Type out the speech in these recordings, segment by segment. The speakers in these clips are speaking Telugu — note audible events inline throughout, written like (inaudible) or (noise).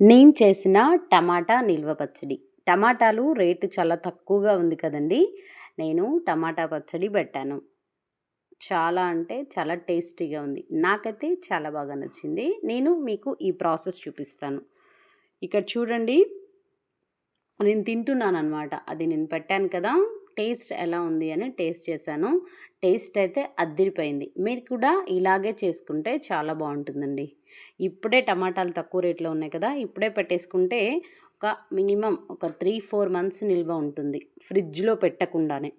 నేను చేసిన టమాటా నిల్వ పచ్చడి. టమాటాలు రేటు చాలా తక్కువగా ఉంది కదండి. నేను టమాటా పచ్చడి పెట్టాను. చాలా అంటే చాలా టేస్టీగా ఉంది. నాకైతే చాలా బాగా నచ్చింది. నేను మీకు ఈ ప్రాసెస్ చూపిస్తాను. ఇక్కడ చూడండి. నేను తింటున్నాను అనమాట అది నేను పెట్టాను కదా. టేస్ట్ ఎలా ఉంది అని టేస్ట్ చేశాను. టేస్ట్ అయితే అద్దిరిపోయింది మీరు కూడా ఇలాగే చేసుకుంటే చాలా బాగుంటుందండి. ఇప్పుడే టమాటాలు తక్కువ రేట్లో ఉన్నాయి కదా ఇప్పుడే పెట్టేసుకుంటే ఒక మినిమం ఒక త్రీ ఫోర్ మంత్స్ నిల్వ ఉంటుంది ఫ్రిడ్జ్లో పెట్టకుండానే.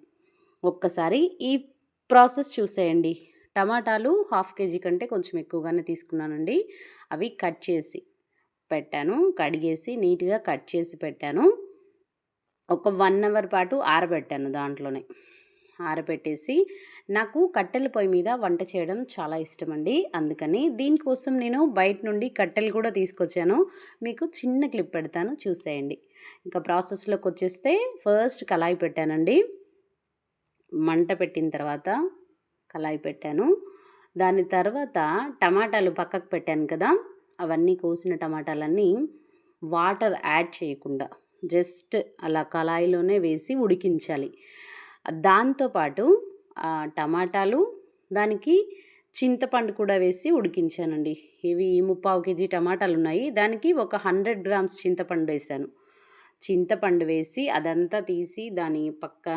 ఒక్కసారి ఈ ప్రాసెస్ చూసేయండి. టమాటాలు హాఫ్ కేజీ కంటే కొంచెం ఎక్కువగానే తీసుకున్నానండి. అవి కట్ చేసి పెట్టాను కడిగేసి నీట్గా కట్ చేసి పెట్టాను. ఒక వన్ అవర్ పాటు ఆరబెట్టాను దాంట్లోనే. ఆరబెట్టేసి నాకు కట్టెల పొయ్యి మీద వంట చేయడం చాలా ఇష్టం అండి అందుకని దీనికోసం నేను బయట నుండి కట్టెలు కూడా తీసుకొచ్చాను. మీకు చిన్న క్లిప్ పెడతాను చూసేయండి. ఇంకా ప్రాసెస్లోకి వచ్చేస్తే ఫస్ట్ కళాయి పెట్టానండి. మంట పెట్టిన తర్వాత కళాయి పెట్టాను. దాని తర్వాత టమాటాలు పక్కకు పెట్టాను కదా అవన్నీ కోసిన టమాటాలన్నీ వాటర్ యాడ్ చేయకుండా జస్ట్ అలా కళాయిలోనే వేసి ఉడికించాలి. దాంతోపాటు టమాటాలు దానికి చింతపండు కూడా వేసి ఉడికించానండి. ఇవి ముప్పావు కేజీ టమాటాలు ఉన్నాయి దానికి ఒక హండ్రెడ్ గ్రామ్స్ చింతపండు వేసాను. చింతపండు వేసి అదంతా తీసి దాని పక్క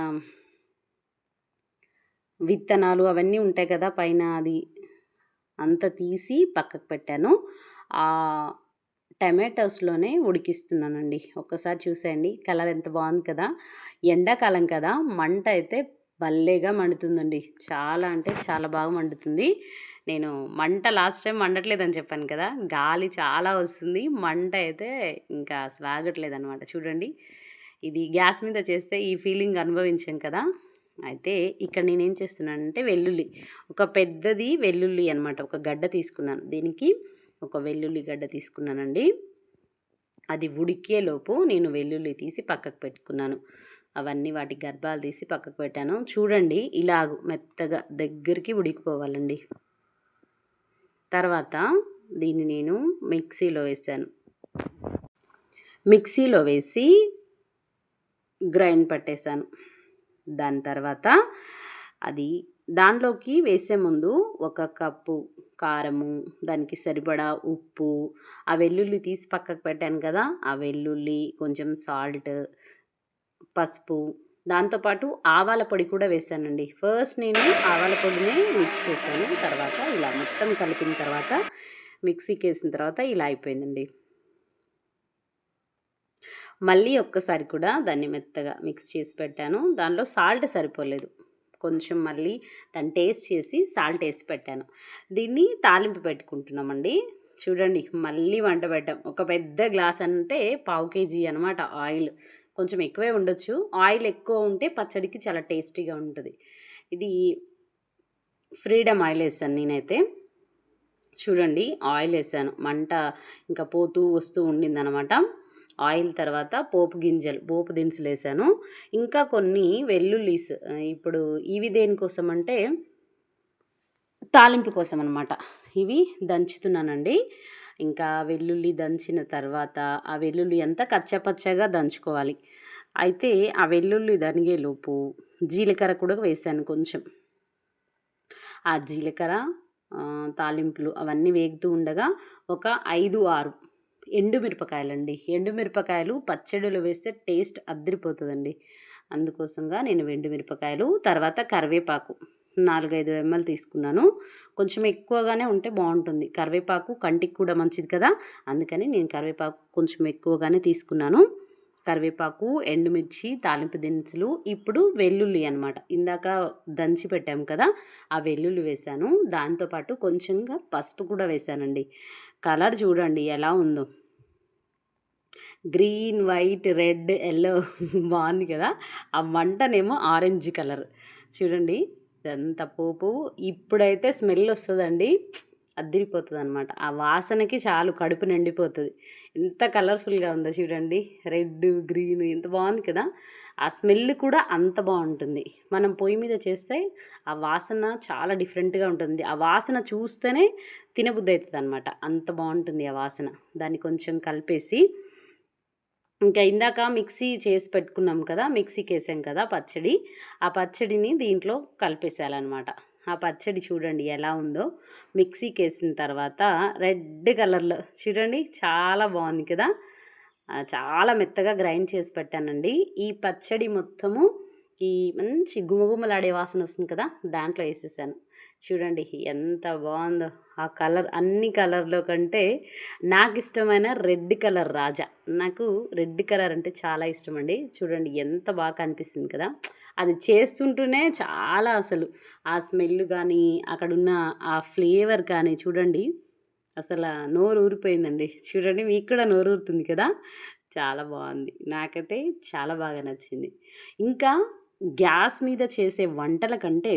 విత్తనాలు అవన్నీ ఉంటాయి కదా పైన అది అంతా తీసి పక్కకు పెట్టాను. టమాటోస్లోనే ఉడికిస్తున్నానండి. ఒక్కసారి చూసేయండి. కలర్ ఎంత బాగుంది కదా! ఎండాకాలం కదా! మంట అయితే భలేగా మండుతుందండి. చాలా అంటే చాలా బాగా మండుతుంది. నేను మంట లాస్ట్ టైం మండట్లేదని చెప్పాను కదా! గాలి చాలా వస్తుంది. మంట అయితే ఇంకా స్వాగట్లేదు అనమాట చూడండి. ఇది గ్యాస్ మీద చేస్తే ఈ ఫీలింగ్ అనుభవించాం కదా! అయితే ఇక్కడ నేనేం చేస్తున్నానంటే వెల్లుల్లి. ఒక పెద్దది వెల్లుల్లి అనమాట ఒక గడ్డ తీసుకున్నాను. దీనికి ఒక వెల్లుల్లి గడ్డ తీసుకున్నానండి. అది ఉడికేలోపు నేను వెల్లుల్లి తీసి పక్కకు పెట్టుకున్నాను. అవన్నీ వాటి గర్భాలు తీసి పక్కకు పెట్టాను. చూడండి ఇలాగ మెత్తగా దగ్గరికి ఉడికిపోవాలండి. తర్వాత దీన్ని నేను మిక్సీలో వేసాను. మిక్సీలో వేసి గ్రైండ్ పట్టేశాను దాని తర్వాత అది దానిలోకి వేసే ముందు ఒక కప్పు కారము దానికి సరిపడా ఉప్పు ఆ వెల్లుల్లి తీసి పక్కకు పెట్టాను కదా ఆ వెల్లుల్లి కొంచెం సాల్ట్ పసుపు దాంతోపాటు ఆవాల పొడి కూడా వేసానండి. ఫస్ట్ నేను ఆవాల పొడిని మిక్స్ చేశాను తర్వాత ఇలా మొత్తం కలిపిన తర్వాత మిక్సీకి వేసిన తర్వాత ఇలా అయిపోయిందండి. మళ్ళీ ఒక్కసారి కూడా దాన్ని మెత్తగా మిక్స్ చేసి పెట్టాను దానిలో సాల్ట్ సరిపోలేదు. కొంచెం మళ్ళీ దాన్ని టేస్ట్ చేసి సాల్ట్ వేసి పెట్టాను. దీన్ని తాలింపు పెట్టుకుంటున్నామండి. చూడండి మళ్ళీ వంట పెట్టాం. ఒక పెద్ద గ్లాస్ అంటే పావు కేజీ అనమాట ఆయిల్. కొంచెం ఎక్కువే ఉండొచ్చు. ఆయిల్ ఎక్కువ ఉంటే పచ్చడికి చాలా టేస్టీగా ఉంటుంది. ఇది ఫ్రీడమ్ ఆయిల్ వేసాను నేనైతే. చూడండి ఆయిల్ వేసాను. మంట ఇంకా పోతూ వస్తూ ఉండిందనమాట ఆయిల్ తర్వాత పోపు గింజలు పోపు దినుసులు వేసాను ఇంకా కొన్ని వెల్లుల్లీస్ ఇప్పుడు ఇవి దేనికోసం అంటే తాలింపు కోసం అనమాట ఇవి దంచుతున్నానండి. ఇంకా వెల్లుల్లి దంచిన తర్వాత ఆ వెల్లుల్లి అంతా కచ్చపచ్చగా దంచుకోవాలి. అయితే ఆ వెల్లుల్లి దనిగేలోపు జీలకర్ర కూడా వేసాను కొంచెం. ఆ జీలకర్ర తాలింపులు అవన్నీ వేగుతూ ఉండగా ఒక ఐదు ఆరు ఎండుమిరపకాయలండి. ఎండుమిరపకాయలు పచ్చడిలో వేస్తే టేస్ట్ అద్దరిపోతుందండి అందుకోసంగా నేను ఎండుమిరపకాయలు తర్వాత కరివేపాకు నాలుగైదు ఎంఎల్ తీసుకున్నాను. కొంచెం ఎక్కువగానే ఉంటే బాగుంటుంది. కరివేపాకు కంటికి కూడా మంచిది కదా? అందుకని నేను కరివేపాకు కొంచెం ఎక్కువగానే తీసుకున్నాను. కరివేపాకు ఎండుమిర్చి తాలింపు దినుసులు ఇప్పుడు వెల్లుల్లి అనమాట ఇందాక దంచి పెట్టాము కదా ఆ వెల్లుల్లి వేసాను. దాంతోపాటు కొంచెంగా పసుపు కూడా వేసానండి. కలర్ చూడండి ఎలా ఉందో. గ్రీన్ వైట్ రెడ్ ఎల్లో (laughs) బాగుంది కదా. ఆ వంటనేమో ఆరెంజ్ కలర్. చూడండి ఇదంతా పోపు. ఇప్పుడైతే స్మెల్ వస్తుందండి. అద్దిరిపోతుందనమాట. ఆ వాసనకి చాలు కడుపు నిండిపోతుంది ఎంత కలర్‌ఫుల్‌గా ఉందో చూడండి. రెడ్, గ్రీన్ ఎంత బాగుంది కదా! ఆ స్మెల్ కూడా అంత బాగుంటుంది మనం పొయ్యి మీద చేస్తే ఆ వాసన చాలా డిఫరెంట్‌గా ఉంటుంది. ఆ వాసన చూస్తేనే తినబుద్దయితదనమాట. అంత బాగుంటుంది ఆ వాసన. దాన్ని కొంచెం కలిపేసి ఇంకా ఇందాక మిక్సీ చేసి పెట్టుకున్నాం కదా! మిక్సీకేసాం కదా పచ్చడి. ఆ పచ్చడిని దీంట్లో కలిపేసేయాలన్నమాట ఆ పచ్చడి చూడండి ఎలా ఉందో. మిక్సీకి వేసిన తర్వాత రెడ్ కలర్‌లో చూడండి చాలా బాగుంది కదా! చాలా మెత్తగా గ్రైండ్ చేసి పెట్టానండి. ఈ పచ్చడి మొత్తము ఈ మంచి గుమగుమలాడే వాసన వస్తుంది కదా! దాంట్లో వేసేసాను చూడండి ఎంత బాగుందో ఆ కలర్ అన్ని కలర్‌లో కంటే నాకు ఇష్టమైన రెడ్ కలర్ రాజా. నాకు రెడ్ కలర్ అంటే చాలా ఇష్టమండి. చూడండి ఎంత బాగా కనిపిస్తుంది కదా! అది చేస్తుంటూనే చాలా అసలు ఆ స్మెల్ కానీ అక్కడున్న ఆ ఫ్లేవర్ కానీ చూడండి అసల నోరు ఊరిపోయిందండి. చూడండి మీకు కూడా నోరు ఊరుతుంది కదా! చాలా బాగుంది నాకైతే చాలా బాగా నచ్చింది. ఇంకా గ్యాస్ మీద చేసే వంటల కంటే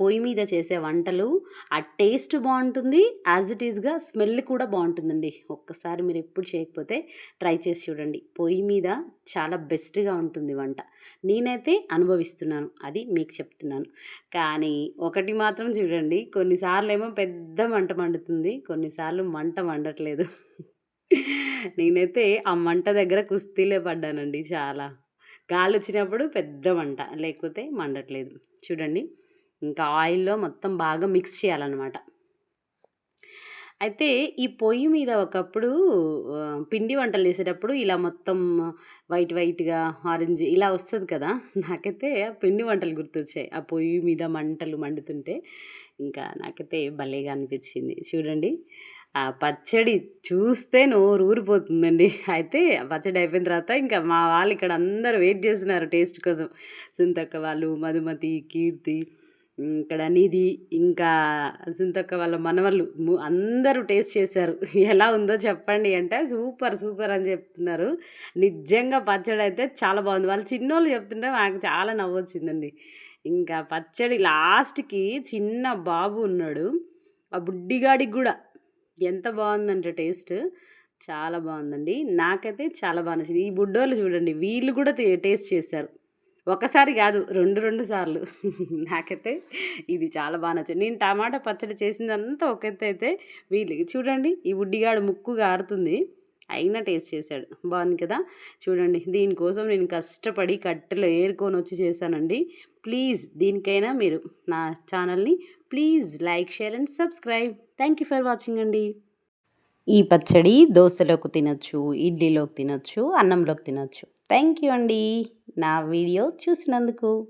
పొయ్యి మీద చేసే వంటలు ఆ టేస్ట్ బాగుంటుంది యాజ్ ఇట్ ఈస్‌గా స్మెల్ కూడా బాగుంటుందండి ఒక్కసారి మీరు ఎప్పుడు చేయకపోతే ట్రై చేసి చూడండి. పొయ్యి మీద చాలా బెస్ట్‌గా ఉంటుంది వంట. నేనైతే అనుభవిస్తున్నాను. అది మీకు చెప్తున్నాను. కానీ ఒకటి మాత్రం చూడండి కొన్నిసార్లు ఏమో పెద్ద మంట మండుతుంది. కొన్నిసార్లు మంట మండట్లేదు. నేనైతే ఆ మంట దగ్గర కుస్తీలే పడ్డానండి చాలా. గాలి వచ్చినప్పుడు పెద్ద మంట. లేకపోతే మండట్లేదు. చూడండి. ఇంకా ఆయిల్‌లో మొత్తం బాగా మిక్స్ చేయాలనమాట. అయితే ఈ పొయ్యి మీద ఒకప్పుడు పిండి వంటలు చేసేటప్పుడు ఇలా మొత్తం వైట్ వైట్‌గా, ఆరెంజ్ ఇలా వస్తుంది కదా! నాకైతే ఆ పిండి వంటలు గుర్తొచ్చాయి. ఆ పొయ్యి మీద మంటలు మండుతుంటే ఇంకా నాకైతే భలేగా అనిపించింది చూడండి. ఆ పచ్చడి చూస్తే నోరు ఊరిపోతుందండి. అయితే ఆ పచ్చడి అయిపోయిన తర్వాత ఇంకా మా వాళ్ళు ఇక్కడ అందరూ వెయిట్ చేస్తున్నారు టేస్ట్ కోసం. సుంతక్క వాళ్ళు, మధుమతి, కీర్తి ఇక్కడ నిధి, ఇంకా సుంతక్క వాళ్ళ మనవళ్ళు అందరూ టేస్ట్ చేశారు. (laughs) ఎలా ఉందో చెప్పండి అంటే, సూపర్, సూపర్ అని చెప్తున్నారు. నిజంగా పచ్చడి అయితే చాలా బాగుంది వాళ్ళు చిన్నోళ్ళు చెప్తుంటే నాకు చాలా నవ్వొచ్చిందండి. ఇంకా పచ్చడి లాస్ట్‌కి చిన్న బాబు ఉన్నాడు. ఆ బుడ్డిగాడికి కూడా ఎంత బాగుందంటే టేస్ట్ చాలా బాగుందండి నాకైతే చాలా బాగా నచ్చింది. ఈ బుడ్డోళ్ళు చూడండి వీళ్ళు కూడా టేస్ట్ చేశారు. ఒకసారి కాదు రెండు రెండు సార్లు. నాకైతే ఇది చాలా బాగా నచ్చింది. నేను టమాటా పచ్చడి చేసిందంతా ఒక ఎత్తయితే వీళ్ళకి చూడండి ఈ ఉడ్డిగాడు ముక్కు గారుతుంది. అయినా టేస్ట్ చేశాడు. బాగుంది కదా! చూడండి దీనికోసం నేను కష్టపడి కట్టెలు ఏరుకొనొచ్చి చేశానండి. ప్లీజ్ దీనికైనా మీరు నా ఛానల్‌ని please like, share and subscribe. Thank you for watching అండి. ఈ పచ్చడి దోశలోకి తినచ్చు ఇడ్లీలోకి తినచ్చు అన్నంలోకి తినొచ్చు. థ్యాంక్ యూ అండి. నా వీడియో చూసినందుకు.